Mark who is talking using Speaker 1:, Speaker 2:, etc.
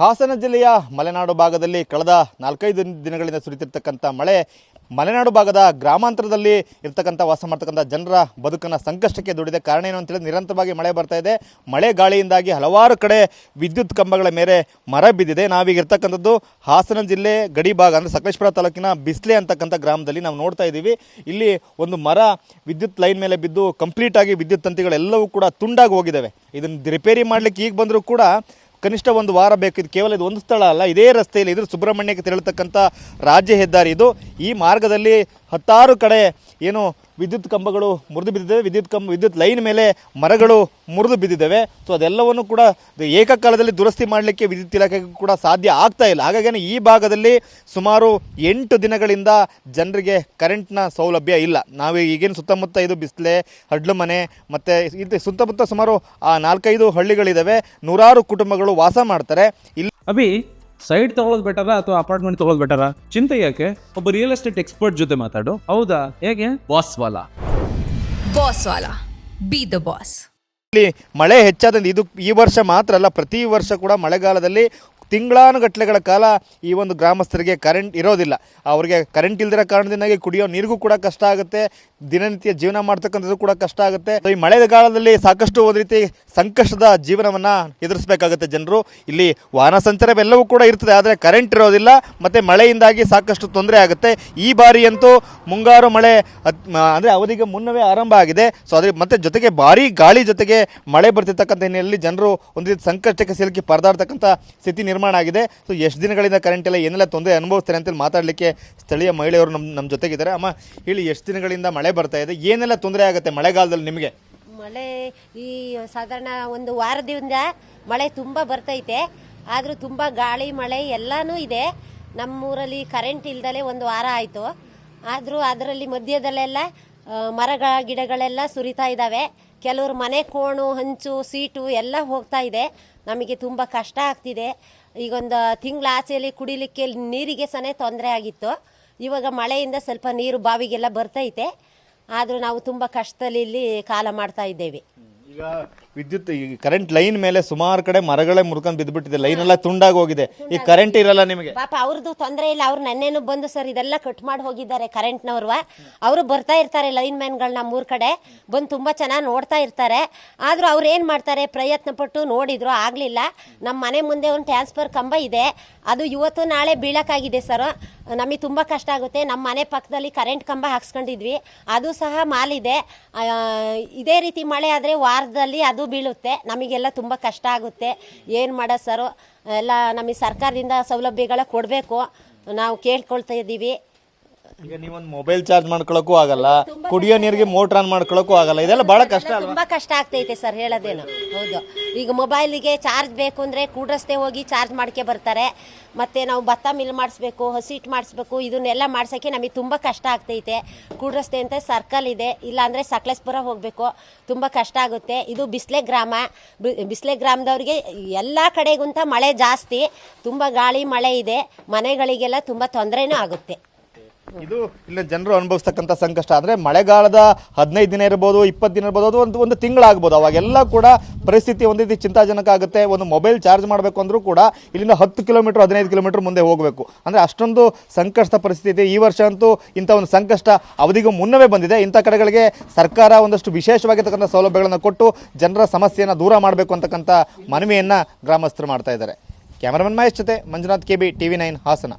Speaker 1: ಹಾಸನ ಜಿಲ್ಲೆಯ ಮಲೆನಾಡು ಭಾಗದಲ್ಲಿ ಕಳೆದ ನಾಲ್ಕೈದು ದಿನಗಳಿಂದ ಸುರಿತಿರ್ತಕ್ಕಂಥ ಮಳೆ ಮಲೆನಾಡು ಭಾಗದ ಗ್ರಾಮಾಂತರದಲ್ಲಿ ಇರ್ತಕ್ಕಂಥ ವಾಸ ಮಾಡ್ತಕ್ಕಂಥ ಜನರ ಬದುಕನ್ನು ಸಂಕಷ್ಟಕ್ಕೆ ದುಡಿದೆ. ಕಾರಣ ಏನು ಅಂತೇಳಿ ನಿರಂತರವಾಗಿ ಮಳೆ ಬರ್ತಾ ಇದೆ. ಮಳೆ ಗಾಳಿಯಿಂದಾಗಿ ಹಲವಾರು ಕಡೆ ವಿದ್ಯುತ್ ಕಂಬಗಳ ಮೇಲೆ ಮರ ಬಿದ್ದಿದೆ. ನಾವೀಗ ಇರ್ತಕ್ಕಂಥದ್ದು ಹಾಸನ ಜಿಲ್ಲೆ ಗಡಿ ಭಾಗ ಅಂದರೆ ಸಕಲೇಶ್ಪುರ ತಾಲೂಕಿನ ಬಿಸ್ಲೆ ಅಂತಕ್ಕಂಥ ಗ್ರಾಮದಲ್ಲಿ ನಾವು ನೋಡ್ತಾ ಇದ್ದೀವಿ. ಇಲ್ಲಿ ಒಂದು ಮರ ವಿದ್ಯುತ್ ಲೈನ್ ಮೇಲೆ ಬಿದ್ದು ಕಂಪ್ಲೀಟಾಗಿ ವಿದ್ಯುತ್ ತಂತಿಗಳೆಲ್ಲವೂ ಕೂಡ ತುಂಡಾಗಿ ಹೋಗಿದ್ದಾವೆ. ಇದನ್ನು ರಿಪೇರಿ ಮಾಡಲಿಕ್ಕೆ ಈಗ ಬಂದರೂ ಕೂಡ ಕನಿಷ್ಠ ಒಂದು ವಾರ ಬೇಕು. ಇದು ಕೇವಲ ಇದು ಒಂದು ಸ್ಥಳ ಅಲ್ಲ, ಇದೇ ರಸ್ತೆಯಲ್ಲಿ ಇದು ಸುಬ್ರಹ್ಮಣ್ಯಕ್ಕೆ ತೆರಳತಕ್ಕಂಥ ರಾಜ್ಯ ಹೆದ್ದಾರಿ ಇದು. ಈ ಮಾರ್ಗದಲ್ಲಿ ಹತ್ತಾರು ಕಡೆ ಏನು ವಿದ್ಯುತ್ ಕಂಬಗಳು ಮುರಿದು ಬಿದ್ದಿದ್ದಾವೆ, ವಿದ್ಯುತ್ ಕಂಬ, ವಿದ್ಯುತ್ ಲೈನ್ ಮೇಲೆ ಮರಗಳು ಮುರಿದು ಬಿದ್ದಿದ್ದಾವೆ. ಸೊ ಅದೆಲ್ಲವನ್ನು ಕೂಡ ಏಕಕಾಲದಲ್ಲಿ ದುರಸ್ತಿ ಮಾಡಲಿಕ್ಕೆ ವಿದ್ಯುತ್ ಇಲಾಖೆಗೆ ಕೂಡ ಸಾಧ್ಯ ಆಗ್ತಾ ಇಲ್ಲ. ಹಾಗಾಗಿ ಈ ಭಾಗದಲ್ಲಿ ಸುಮಾರು ಎಂಟು ದಿನಗಳಿಂದ ಜನರಿಗೆ ಕರೆಂಟ್ನ ಸೌಲಭ್ಯ ಇಲ್ಲ. ನಾವು ಈಗಿನ ಸುತ್ತಮುತ್ತ ಇದು ಬಿಸಿಲೆ, ಹಡ್ಲು ಮನೆ, ಮತ್ತು ಇದು ಸುತ್ತಮುತ್ತ ಸುಮಾರು, ಆ ನಾಲ್ಕೈದು ಹಳ್ಳಿಗಳಿದ್ದಾವೆ ನೂರಾರು ಕುಟುಂಬಗಳು ವಾಸ ಮಾಡ್ತಾರೆ. ಇಲ್ಲಿ
Speaker 2: ಅಭಿ ಸೈಡ್ ತಗೊಳ್ಳೋದು ಬೆಟರ ಅಥವಾ ಅಪಾರ್ಟ್ಮೆಂಟ್ ತಗೊಳ್ಳೋದು ಬೆಟರ? ಚಿಂತೆ ಯಾಕೆ? ಒಬ್ಬ ರಿಯಲ್ ಎಸ್ಟೇಟ್ ಎಕ್ಸ್ಪರ್ಟ್ ಜೊತೆ ಮಾತಾಡು. ಹೌದಾ? ಹೇಗೆ? ಬಾಸ್ ವಾಲಾ.
Speaker 3: Boss Vala. B the boss
Speaker 1: ಇಲ್ಲಿ ಮಳೆ ಹೆಚ್ಚಾದಂತೆ ಇದು ಈ ವರ್ಷ ಮಾತ್ರ ಅಲ್ಲ ಪ್ರತಿ ವರ್ಷ ಕೂಡ ಮಳೆಗಾಲದಲ್ಲಿ ತಿಂಗಳಾನುಗಟ್ಟಲೆಗಳ ಕಾಲ ಈ ಒಂದು ಗ್ರಾಮಸ್ಥರಿಗೆ ಕರೆಂಟ್ ಇರೋದಿಲ್ಲ. ಅವರಿಗೆ ಕರೆಂಟ್ ಇಲ್ದಿರೋ ಕಾರಣದಿಂದಾಗಿ ಕುಡಿಯೋ ನೀರಿಗೂ ಕೂಡ ಕಷ್ಟ ಆಗುತ್ತೆ. ದಿನನಿತ್ಯ ಜೀವನ ಮಾಡ್ತಕ್ಕಂಥದ್ದು ಕೂಡ ಕಷ್ಟ ಆಗುತ್ತೆ. ಈ ಮಳೆಗಾಲದಲ್ಲಿ ಸಾಕಷ್ಟು ಒಂದು ರೀತಿ ಸಂಕಷ್ಟದ ಜೀವನವನ್ನು ಎದುರಿಸಬೇಕಾಗುತ್ತೆ ಜನರು. ಇಲ್ಲಿ ವಾಹನ ಸಂಚಾರವೆಲ್ಲವೂ ಕೂಡ ಇರ್ತದೆ, ಆದರೆ ಕರೆಂಟ್ ಇರೋದಿಲ್ಲ. ಮತ್ತು ಮಳೆಯಿಂದಾಗಿ ಸಾಕಷ್ಟು ತೊಂದರೆ ಆಗುತ್ತೆ. ಈ ಬಾರಿಯಂತೂ ಮುಂಗಾರು ಮಳೆ ಅಂದರೆ ಅವಧಿಗೆ ಮುನ್ನವೇ ಆರಂಭ ಆಗಿದೆ. ಸೊ ಅದ್ರ, ಮತ್ತೆ ಜೊತೆಗೆ ಭಾರಿ ಗಾಳಿ ಜೊತೆಗೆ ಮಳೆ ಬರ್ತಿರ್ತಕ್ಕಂಥ ಹಿನ್ನೆಲೆಯಲ್ಲಿ ಜನರು ಒಂದು ರೀತಿ ಸಂಕಷ್ಟಕ್ಕೆ ಸಿಲುಕಿ ಪರದಾಡ್ತಕ್ಕಂಥ ಸ್ಥಿತಿ ಆಗಿದೆ. ಸೊ ಎಷ್ಟು ದಿನಗಳಿಂದ ಕರೆಂಟ್ ಇಲ್ಲ ಏನೆಲ್ಲ ತೊಂದರೆ ಅನುಭವಿಸ್ತಾರೆ ಅಂತೇಳಿ ಮಾತಾಡಲಿಕ್ಕೆ ಸ್ಥಳೀಯ ಮಹಿಳೆಯರು ನಮ್ಮ ನಮ್ಮ ಜೊತೆಗಿದ್ದಾರೆ. ಅಮ್ಮ, ಹೇಳಿ ಎಷ್ಟು ದಿನಗಳಿಂದ ಮಳೆ ಬರ್ತಾ ಇದೆ? ಏನೆಲ್ಲ ತೊಂದರೆ ಆಗುತ್ತೆ ಮಳೆಗಾಲದಲ್ಲಿ ನಿಮಗೆ?
Speaker 4: ಮಳೆ ಈ ಸಾಧಾರಣ ಒಂದು ವಾರದಿಂದ ಮಳೆ ತುಂಬ ಬರ್ತೈತೆ. ಆದರೂ ತುಂಬ ಗಾಳಿ, ಮಳೆ ಎಲ್ಲನೂ ಇದೆ. ನಮ್ಮೂರಲ್ಲಿ ಕರೆಂಟ್ ಇಲ್ದಲೆ ಒಂದು ವಾರ ಆಯಿತು. ಆದರೂ ಅದರಲ್ಲಿ ಮಧ್ಯದಲ್ಲೆಲ್ಲ ಮರಗಳ ಮರಗ ಗಿಡಗಳೆಲ್ಲ ಸುರಿತಾ ಇದ್ದಾವೆ. ಕೆಲವರು ಮನೆ ಕೋಣು, ಹಂಚು, ಸೀಟು ಎಲ್ಲ ಹೋಗ್ತಾ ಇದೆ. ನಮಗೆ ತುಂಬ ಕಷ್ಟ ಆಗ್ತಿದೆ. ಈಗೊಂದು ತಿಂಗಳ ಆಚೆಯಲ್ಲಿ ಕುಡಿಲಿಕ್ಕೆ ನೀರಿಗೆ ಸನೇ ತೊಂದರೆ ಆಗಿತ್ತು. ಇವಾಗ ಮಳೆಯಿಂದ ಸ್ವಲ್ಪ ನೀರು ಬಾವಿಗೆಲ್ಲ ಬರ್ತೈತೆ ಆದರೂ ನಾವು ತುಂಬ ಕಷ್ಟದಲ್ಲಿ ಇಲ್ಲಿ ಕಾಲ ಮಾಡ್ತಾ ಇದ್ದೇವೆ.
Speaker 1: ವಿದ್ಯುತ್ ಈ ಕರೆಂಟ್ ಲೈನ್ ಮೇಲೆ ಸುಮಾರು ಕಡೆ ಮರಗಳೇ ಮುರ್ಕೊಂಡು ಬಿದ್ದುಬಿಟ್ಟಿದೆ. ಲೈನ್ ಎಲ್ಲ ತುಂಡಾಗಿ ಹೋಗಿದೆ. ಈ ಕರೆಂಟ್ ಇರಲ್ಲ ನಿಮಗೆ.
Speaker 4: ಪಾಪ ಅವ್ರದ್ದು ತೊಂದರೆ ಇಲ್ಲ. ಅವ್ರು ನನ್ನೇನು ಬಂದು ಸರ್ ಇದೆಲ್ಲ ಕಟ್ ಮಾಡಿ ಹೋಗಿದ್ದಾರೆ ಕರೆಂಟ್ನವ್ರು ಅವರು ಬರ್ತಾ ಇರ್ತಾರೆ ಲೈನ್ ಮ್ಯಾನ್ಗಳನ್ನ ಮೂರ್ ಕಡೆ. ಬಂದು ತುಂಬ ಚೆನ್ನಾಗಿ ನೋಡ್ತಾ ಇರ್ತಾರೆ. ಆದರೂ ಅವ್ರು ಏನು ಮಾಡ್ತಾರೆ? ಪ್ರಯತ್ನ ಪಟ್ಟು ನೋಡಿದ್ರು. ಆಗಲಿಲ್ಲ. ನಮ್ಮ ಮನೆ ಮುಂದೆ ಒಂದು ಟ್ರಾನ್ಸ್ಫರ್ ಕಂಬ ಇದೆ. ಅದು ಇವತ್ತು ನಾಳೆ ಬೀಳೋಕ್ಕಾಗಿದೆ ಸರ್. ನಮಗೆ ತುಂಬ ಕಷ್ಟ ಆಗುತ್ತೆ. ನಮ್ಮ ಮನೆ ಪಕ್ಕದಲ್ಲಿ ಕರೆಂಟ್ ಕಂಬ ಹಾಕ್ಸ್ಕೊಂಡಿದ್ವಿ. ಅದು ಸಹ ಮಾಲಿದೆ ಇದೇ ರೀತಿ ಮಳೆ ಆದರೆ ವಾರದಲ್ಲಿ ಅದು ಬೀಳುತ್ತೆ. ನಮಗೆಲ್ಲ ತುಂಬ ಕಷ್ಟ ಆಗುತ್ತೆ. ಏನು ಮಾಡೋ ಸರು? ಎಲ್ಲ ನಮಗೆ ಸರ್ಕಾರದಿಂದ ಸೌಲಭ್ಯಗಳ ಕೊಡಬೇಕು. ನಾವು ಕೇಳ್ಕೊಳ್ತಾ ಇದ್ದೀವಿ
Speaker 1: ಈಗ ನೀವೊಂದು ಮೊಬೈಲ್ ಚಾರ್ಜ್ ಮಾಡ್ಕೊಳಕ್ಕೂ ಆಗಲ್ಲ ಕುಡಿಯೋ ನೀರಿಗೆ ಮೋಟರ್ ಆನ್ ಮಾಡ್ಕೊಳಕ್ಕೂ ಆಗಲ್ಲ. ಇದೆಲ್ಲ ಬಹಳ ಕಷ್ಟ ಅಲ್ವಾ?
Speaker 4: ತುಂಬ ಕಷ್ಟ ಆಗ್ತೈತೆ ಸರ್ ಹೇಳೋದೇನು. ಹೌದು. ಈಗ ಮೊಬೈಲಿಗೆ ಚಾರ್ಜ್ ಬೇಕು ಅಂದ್ರೆ ಕೂಡ್ರಸ್ತೆ ಹೋಗಿ ಚಾರ್ಜ್ ಮಾಡ್ಕೆ ಬರ್ತಾರೆ. ಮತ್ತೆ ನಾವು ಭತ್ತ ಮಿಲ್ ಮಾಡಿಸ್ಬೇಕು ಹಸಿಟ್ ಮಾಡಿಸ್ಬೇಕು ಇದನ್ನೆಲ್ಲ ಮಾಡ್ಸೋಕ್ಕೆ ನಮಗೆ ತುಂಬ ಕಷ್ಟ ಆಗ್ತೈತೆ. ಕೂಡ್ರಸ್ತೆ ಅಂತ ಸರ್ಕಲ್ ಇದೆ. ಇಲ್ಲಾಂದರೆ ಸಕಲೇಶ್ಪುರ ಹೋಗಬೇಕು. ತುಂಬ ಕಷ್ಟ ಆಗುತ್ತೆ. ಇದು ಬಿಸ್ಲೆ ಗ್ರಾಮ. ಬಿಸ್ಲೆ ಗ್ರಾಮದವ್ರಿಗೆ ಎಲ್ಲ ಕಡೆಗುಂತ ಮಳೆ ಜಾಸ್ತಿ. ತುಂಬ ಗಾಳಿ ಮಳೆ ಇದೆ. ಮನೆಗಳಿಗೆಲ್ಲ ತುಂಬ ತೊಂದರೆನೂ ಆಗುತ್ತೆ.
Speaker 1: ಇದು ಇಲ್ಲಿ ಜನರು ಅನುಭವಿಸ್ತಕ್ಕಂಥ ಸಂಕಷ್ಟ. ಅಂದರೆ ಮಳೆಗಾಲದ ಹದಿನೈದು ದಿನ ಇರ್ಬೋದು, ಇಪ್ಪತ್ತು ದಿನ ಇರ್ಬೋದು, ಅದು ಒಂದು ಒಂದು ತಿಂಗಳಾಗ್ಬೋದು. ಅವಾಗೆಲ್ಲ ಕೂಡ ಪರಿಸ್ಥಿತಿ ಒಂದು ರೀತಿ ಚಿಂತಾಜನಕ ಆಗುತ್ತೆ. ಒಂದು ಮೊಬೈಲ್ ಚಾರ್ಜ್ ಮಾಡಬೇಕು ಅಂದರೂ ಕೂಡ ಇಲ್ಲಿಂದ ಹತ್ತು ಕಿಲೋಮೀಟರ್, ಹದಿನೈದು ಕಿಲೋಮೀಟರ್ ಮುಂದೆ ಹೋಗಬೇಕು. ಅಂದರೆ ಅಷ್ಟೊಂದು ಸಂಕಷ್ಟ ಪರಿಸ್ಥಿತಿ ಈ ವರ್ಷ ಅಂತೂ ಇಂಥ ಒಂದು ಸಂಕಷ್ಟ ಅವಧಿಗೂ ಮುನ್ನವೇ ಬಂದಿದೆ. ಇಂಥ ಕಡೆಗಳಿಗೆ ಸರ್ಕಾರ ಒಂದಷ್ಟು ವಿಶೇಷವಾಗಿರ್ತಕ್ಕಂಥ ಸೌಲಭ್ಯಗಳನ್ನು ಕೊಟ್ಟು ಜನರ ಸಮಸ್ಯೆಯನ್ನು ದೂರ ಮಾಡಬೇಕು ಅಂತಕ್ಕಂಥ ಮನವಿಯನ್ನು ಗ್ರಾಮಸ್ಥರು ಮಾಡ್ತಾ ಇದ್ದಾರೆ. ಕ್ಯಾಮರಾಮನ್ ಮಹೇಶ್ ಜೊತೆ Manjunath K B T V nine Hassan.